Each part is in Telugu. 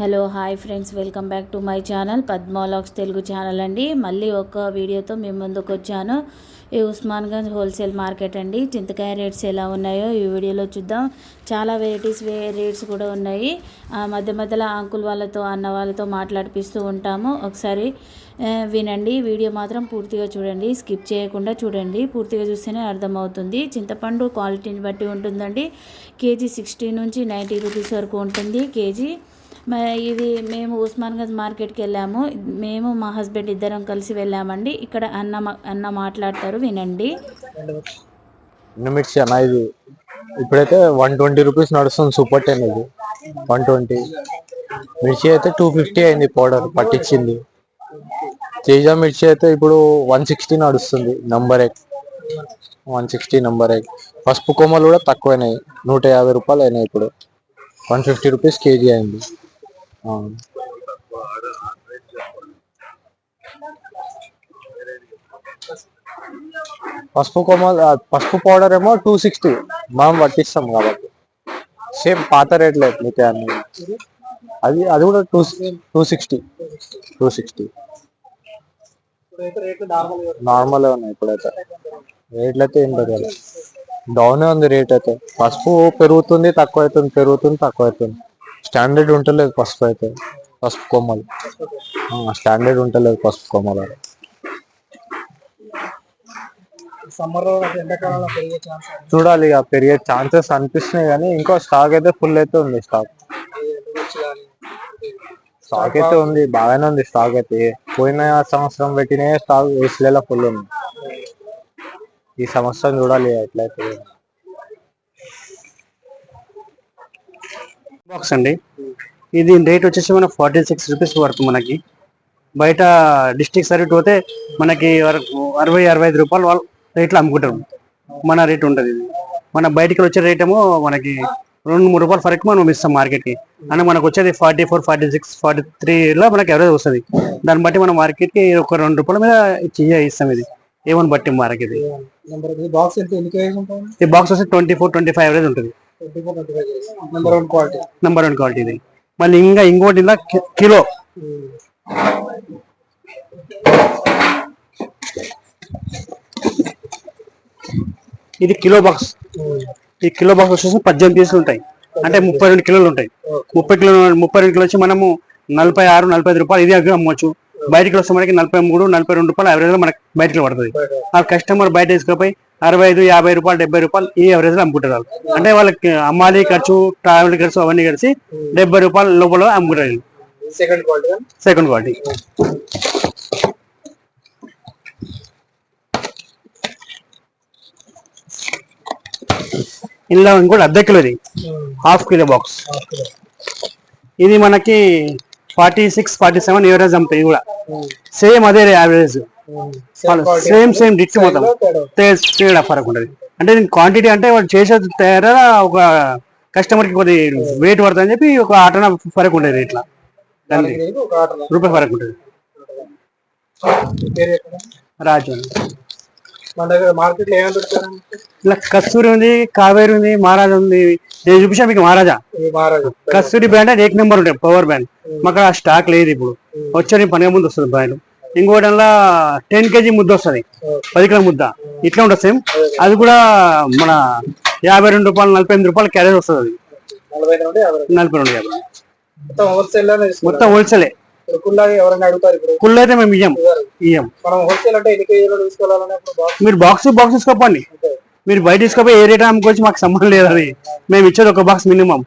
Hello hi friends. Welcome back to my channel Padmalogs Telugu channel అండి. మళ్ళీ ఒక వీడియోతో మేము ముందుకు వచ్చాను. ఈ ఉస్మాన్గంజ్ హోల్సేల్ మార్కెట్ అండి. చింతకాయ రేట్స్ ఎలా ఉన్నాయో ఈ వీడియోలో చూద్దాం. చాలా వెరైటీస్ వే రేట్స్ కూడా ఉన్నాయి. ఆ మధ్య మధ్యలో అంకుల్ వాళ్ళతో అన్న వాళ్ళతో మాట్లాడిపిస్తూ ఉంటాము. ఒకసారి వినండి. వీడియో మాత్రం పూర్తిగా చూడండి. స్కిప్ చేయకుండా చూడండి. పూర్తిగా చూస్తేనే అర్థమవుతుంది. చింతపండు క్వాలిటీని బట్టి ఉంటుందండి. కేజీ సిక్స్టీ నుంచి నైంటీ రూపీస్ వరకు ఉంటుంది. కేజీ ఇది మేము ఉస్మాన్గంజ్ మార్కెట్కి వెళ్ళాము. మేము మా హస్బెండ్ ఇద్దరం కలిసి వెళ్ళామండి. ఇక్కడ అన్న మా- అన్న మాట్లాడతారు వినండి. మిర్చి అన్న ఇది ఇప్పుడైతే వన్ ట్వంటీ రూపీస్ నడుస్తుంది సూపర్ టెన్ ఇది. One twenty. మిర్చి అయితే టూ ఫిఫ్టీ అయింది పౌడర్ పట్టించింది. తేజ మిర్చి అయితే ఇప్పుడు వన్ సిక్స్టీ నడుస్తుంది number egg one sixty number egg పసుపు కొమ్మలు కూడా తక్కువైనాయి నూట యాభై రూపాయలు అయినాయి ఇప్పుడు. వన్ ఫిఫ్టీ రూపీస్ కేజీ అయింది. పసుపు కొమ్మ పసుపు పౌడర్ ఏమో టూ సిక్స్టీ మనం పట్టిస్తాం కాబట్టి. సేమ్ పాత రేట్లే మీకు అన్ని. అది అది కూడా two two sixty two sixty normal ఉన్నాయి ఇప్పుడైతే. రేట్లు అయితే ఏం పెరగాలి. డౌనే ఉంది రేట్ అయితే. పసుపు పెరుగుతుంది తక్కువ అవుతుంది పెరుగుతుంది తక్కువ అవుతుంది స్టాండర్డ్ ఉంటలేదు పసుపు అయితే పసుపు కొమ్మలు. స్టాండర్డ్ ఉంటలేదు పసుపు కొమ్మలు. చూడాలి ఇక పెరిగే ఛాన్సెస్ అనిపిస్తున్నాయి కానీ ఇంకో స్టాక్ అయితే ఫుల్ అయితే ఉంది స్టాక్ స్టాక్ అయితే ఉంది బాగానే ఉంది స్టాక్ అయితే. పోయిన సంవత్సరం పెట్టిన స్టాక్ వేసలేలా ఫుల్ ఉంది. ఈ సంవత్సరం చూడాలి ఎట్లయితే. బాక్స్ అండి. ఇది రేట్ వచ్చేసి మన ఫార్టీ సిక్స్ రూపీస్ వరకు మనకి. బయట డిస్ట్రిక్ట్ సర్వీట్ పోతే మనకి అరవై అరవై ఐదు రూపాయలు వాళ్ళు రేట్లో అమ్ముకుంటారు. మన రేట్ ఉంటుంది ఇది. మన బయటికి వచ్చే రేట్ ఏమో మనకి రెండు మూడు రూపాయలు ఫరక్ మనం ఇస్తాం మార్కెట్కి. అంటే మనకు వచ్చేది forty four forty six forty త్రీలో మనకి ఎవరేజ్ వస్తుంది. దాన్ని బట్టి మనం మార్కెట్కి ఒక రెండు రూపాయల మీద ఇస్తాం ఇది. ఏమని బట్టి మార్కెట్ ఈ బాక్స్ వచ్చి twenty four twenty five average ఉంటుంది. Number one quality number one quality ఇది. మళ్ళీ ఇంకా ఇంకోటి ఇలా కిలో. ఇది కిలో బాక్స్. ఈ కిలో బాక్స్ వచ్చేసి పద్దెనిమిది పీసులు ఉంటాయి. అంటే ముప్పై రెండు కిలోలు ఉంటాయి. ముప్పై కిలో ముప్పై రెండు కిలో వచ్చి మనము నలభై ఆరు నలభై ఐదు రూపాయలు ఇది అగ్గి అమ్మవచ్చు బయటికి వస్తే మనకి నలభై మూడు నలభై రెండు రూపాయలు యావరేజ్ మనకి బయటకి పడుతుంది. ఆ కస్టమర్ బయట తీసుకుపోయి అరవై ఐదు యాభై రూపాయలు డెబ్బై రూపాయలు ఈ ఎవరేజ్లో అమ్ముకుంటారు వాళ్ళు. అంటే వాళ్ళకి అమ్మాలి ఖర్చు ట్రావెల్ ఖర్చు అవన్నీ కలిసి డెబ్బై రూపాయల లోపల అమ్ముకుంటారు. సెకండ్ క్వాలిటీ సెకండ్ క్వాలిటీ ఇందులో ఇంకోటి అర్ధ కిలోది హాఫ్ కిలో బాక్స్ ఇది మనకి forty six forty seven average అమ్ముతాయి ఇది కూడా. సేమ్ అదే యావరేజ్ సేమ్ సేమ్ డిట్ మొత్తం. తేడా ఫరక్ ఉంటుంది అంటే దీని క్వాంటిటీ అంటే వాడు చేసే తేడా ఒక కస్టమర్కి కొద్ది వెయిట్ పడుతుంది అని చెప్పి ఒక ఆటన ఫరక్ ఉంటుంది ఇట్లా. దాన్ని రూపాయి ఫరక్ ఉంటుంది. రాజు ఇలా కస్తూరి ఉంది కావేరి ఉంది మహారాజా ఉంది. నేను చూపించా మీకు మహారాజా. కస్తూరి బ్రాండ్ ఏక్ నెంబర్ ఉంటాయి పవర్ బ్రాండ్ మాకు ఆ స్టాక్ లేదు ఇప్పుడు. వచ్చే పని ముందు వస్తుంది బ్రాండ్ ఇంకోటి టెన్ కేజీ ముద్ద వస్తుంది. పది కిలో ముద్ద. ఇట్లా ఉంటుంది సేమ్ అది కూడా మన యాభై రెండు రూపాయలు నలభై ఎనిమిది రూపాయలు క్యారేజ్ వస్తుంది అది. నలభై రెండు. యాభై మొత్తం హోల్సేల్ కుళ్ళు అయితే మేము ఇయ్యం. ఇయ్యం. మనం హోల్సేల్ అంటే ఎన్ని కేజీలు తీసుకోవాలనే బాక్స్ మీరు బాక్స్ బాక్స్ తీసుకోపండి. మీరు బయట తీసుకపోయి ఏ రేట్ అమ్ముకోవచ్చు మాకు సంబంధం లేదు అది. మేము ఇచ్చేది ఒక బాక్స్ మినిమం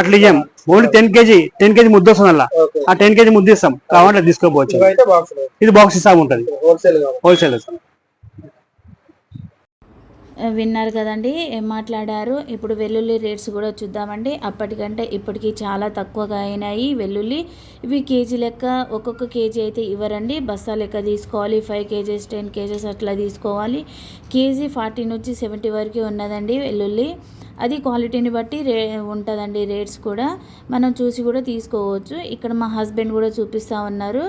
అట్లా ఇయ్యం. Only ten KG ten KG ముద్ద వస్తుంది అలా. ఆ టెన్ కేజీ ముద్ద ఇస్తాం. కావాలంటే తీసుకోపోవచ్చు. ఇది బాక్స్ ఇస్తా ఉంటుంది. హోల్సేల్ హోల్సేల్ విన్నారు కదండి ఏం మాట్లాడారు? ఇప్పుడు వెల్లుల్లి రేట్స్ కూడా చూద్దామండి. అప్పటికంటే ఇప్పటికి చాలా తక్కువగా అయినాయి వెల్లుల్లి. ఇవి కేజీ లెక్క ఒక్కొక్క కేజీ అయితే ఇవ్వరండి. బస్తా లెక్క తీసుకోవాలి ఫైవ్ కేజెస్ టెన్ కేజెస్ అట్లా తీసుకోవాలి. కేజీ ఫార్టీ నుంచి సెవెంటీ వరకు ఉన్నదండి వెల్లుల్లి. అది క్వాలిటీని బట్టి రే ఉంటుందండి రేట్స్ కూడా. మనం చూసి కూడా తీసుకోవచ్చు. ఇక్కడ మా హస్బెండ్ కూడా చూపిస్తూ ఉన్నారు.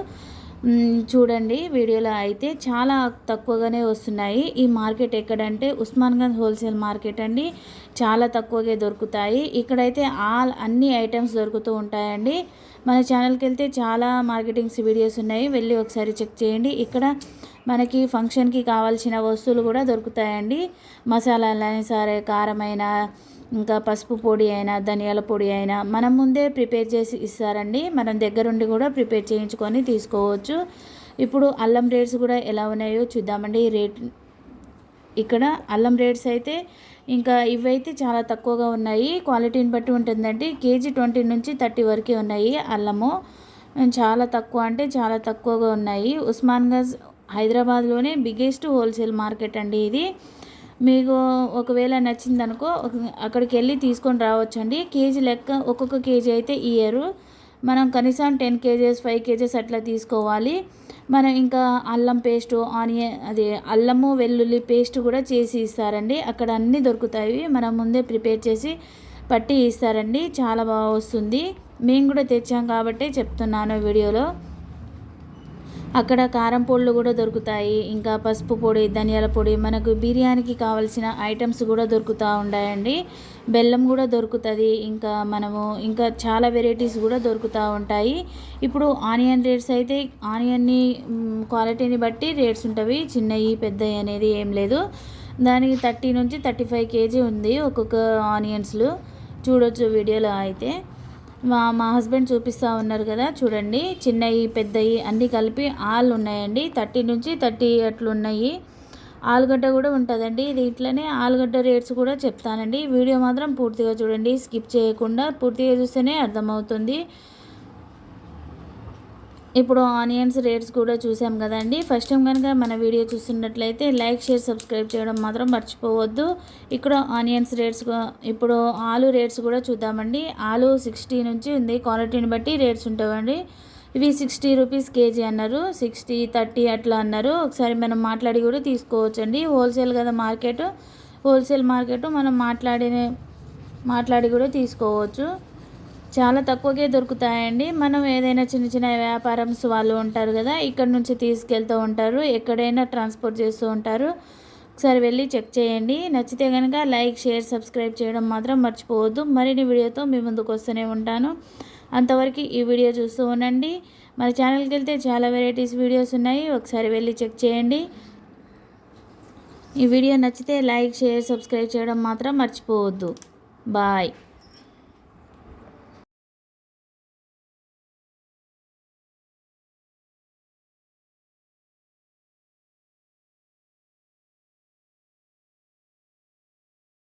చూడండి వీడియోలో అయితే చాలా తక్కువగానే వస్తున్నాయి. ఈ మార్కెట్ ఎక్కడంటే ఉస్మాన్గంజ్ హోల్సేల్ మార్కెట్ అండి. చాలా తక్కువగా దొరుకుతాయి. ఇక్కడైతే ఆల్ అన్ని ఐటమ్స్ దొరుకుతూ ఉంటాయండి. మన ఛానల్కి వెళ్తే చాలా మార్కెటింగ్స్ వీడియోస్ ఉన్నాయి. వెళ్ళి ఒకసారి చెక్ చేయండి. ఇక్కడ మనకి ఫంక్షన్కి కావాల్సిన వస్తువులు కూడా దొరుకుతాయండి. మసాలాలైనా సరే కారమైన ఇంకా పసుపు పొడి అయినా ధనియాల పొడి అయినా మనం ముందే ప్రిపేర్ చేసి ఇస్తారండి. మనం దగ్గరుండి కూడా ప్రిపేర్ చేయించుకొని తీసుకోవచ్చు. ఇప్పుడు అల్లం రేట్స్ కూడా ఎలా ఉన్నాయో చూద్దామండి. రేట్ ఇక్కడ అల్లం రేట్స్ అయితే ఇంకా ఇవైతే చాలా తక్కువగా ఉన్నాయి. క్వాలిటీని బట్టి ఉంటుందండి. కేజీ ట్వంటీ నుంచి థర్టీ వరకే ఉన్నాయి అల్లము. చాలా తక్కువ అంటే చాలా తక్కువగా ఉన్నాయి. ఉస్మాన్గంజ్ హైదరాబాద్లోనే బిగ్గెస్ట్ హోల్సేల్ మార్కెట్ అండి ఇది. మీకు ఒకవేళ నచ్చిందనుకో అనుకో అక్కడికి వెళ్ళి తీసుకొని రావచ్చండి. కేజీ లెక్క ఒక్కొక్క కేజీ అయితే ఇయ్యరు. మనం కనీసం టెన్ కేజెస్ ఫైవ్ కేజెస్ అట్లా తీసుకోవాలి. మనం ఇంకా అల్లం పేస్ట్ ఆనియన్ అది అల్లము వెల్లుల్లి పేస్ట్ కూడా చేసి ఇస్తారండి. అక్కడ అన్నీ దొరుకుతాయి. మనం ముందే ప్రిపేర్ చేసి పట్టి ఇస్తారండి. చాలా బాగా వస్తుంది. మేము కూడా తెచ్చాం కాబట్టి చెప్తున్నాను వీడియోలో. అక్కడ కారం పొడులు కూడా దొరుకుతాయి ఇంకా పసుపు పొడి ధనియాల పొడి మనకు బిర్యానీకి కావాల్సిన ఐటమ్స్ కూడా దొరుకుతూ ఉంటాయండి. బెల్లం కూడా దొరుకుతుంది ఇంకా మనము ఇంకా చాలా వెరైటీస్ కూడా దొరుకుతూ ఉంటాయి. ఇప్పుడు ఆనియన్ రేట్స్ అయితే ఆనియన్ని క్వాలిటీని బట్టి రేట్స్ ఉంటవి చిన్నవి పెద్దవి అనేది ఏం లేదు. దానికి థర్టీ నుంచి థర్టీ ఫైవ్ కేజీ ఉంది ఒక్కొక్క ఆనియన్స్లు. చూడొచ్చు వీడియోలో అయితే. మా మా హస్బెండ్ చూపిస్తూ ఉన్నారు కదా చూడండి. చిన్నవి పెద్దవి అన్నీ కలిపి ఆళ్ళు ఉన్నాయండి. థర్టీ నుంచి థర్టీ అట్లున్నాయి ఆలుగడ్డ కూడా ఉంటుందండి. ఇది ఇట్లనే ఆలుగడ్డ రేట్స్ కూడా చెప్తానండి. వీడియో మాత్రం పూర్తిగా చూడండి. స్కిప్ చేయకుండా పూర్తిగా చూస్తేనే అర్థమవుతుంది. ఇప్పుడు ఆనియన్స్ రేట్స్ కూడా చూసాం కదండి. ఫస్ట్ టైం కనుక మన వీడియో చూస్తున్నట్లయితే లైక్ షేర్ సబ్స్క్రైబ్ చేయడం మాత్రం మర్చిపోవద్దు. ఇక్కడ ఆనియన్స్ రేట్స్ ఇప్పుడు ఆలు రేట్స్ కూడా చూద్దామండి. ఆలు సిక్స్టీ నుంచి ఉంది. క్వాలిటీని బట్టి రేట్స్ ఉంటాయండి. ఇవి సిక్స్టీ రూపీస్ కేజీ అన్నారు. సిక్స్టీ థర్టీ అట్లా అన్నారు. ఒకసారి మనం మాట్లాడి కూడా తీసుకోవచ్చండి. హోల్సేల్ కదా మార్కెట్. హోల్సేల్ మార్కెట్ మనం మాట్లాడిన మాట్లాడి కూడా తీసుకోవచ్చు. చాలా తక్కువకే దొరుకుతాయండి. మనం ఏదైనా చిన్న చిన్న వ్యాపారమ్స్ వాళ్ళు ఉంటారు కదా ఇక్కడ నుంచి తీసుకెళ్తూ ఉంటారు ఎక్కడైనా ట్రాన్స్పోర్ట్ చేస్తూ ఉంటారు. ఒకసారి వెళ్ళి చెక్ చేయండి. నచ్చితే కనుక లైక్ షేర్ సబ్స్క్రైబ్ చేయడం మాత్రం మర్చిపోవద్దు. మరిన్ని వీడియోతో మీ ముందుకు వస్తూనే ఉంటాను. అంతవరకు ఈ వీడియో చూస్తూ ఉండండి. మన ఛానల్కి వెళ్తే చాలా వెరైటీస్ వీడియోస్ ఉన్నాయి. ఒకసారి వెళ్ళి చెక్ చేయండి. ఈ వీడియో నచ్చితే లైక్ షేర్ సబ్స్క్రైబ్ చేయడం మాత్రం మర్చిపోవద్దు. బాయ్.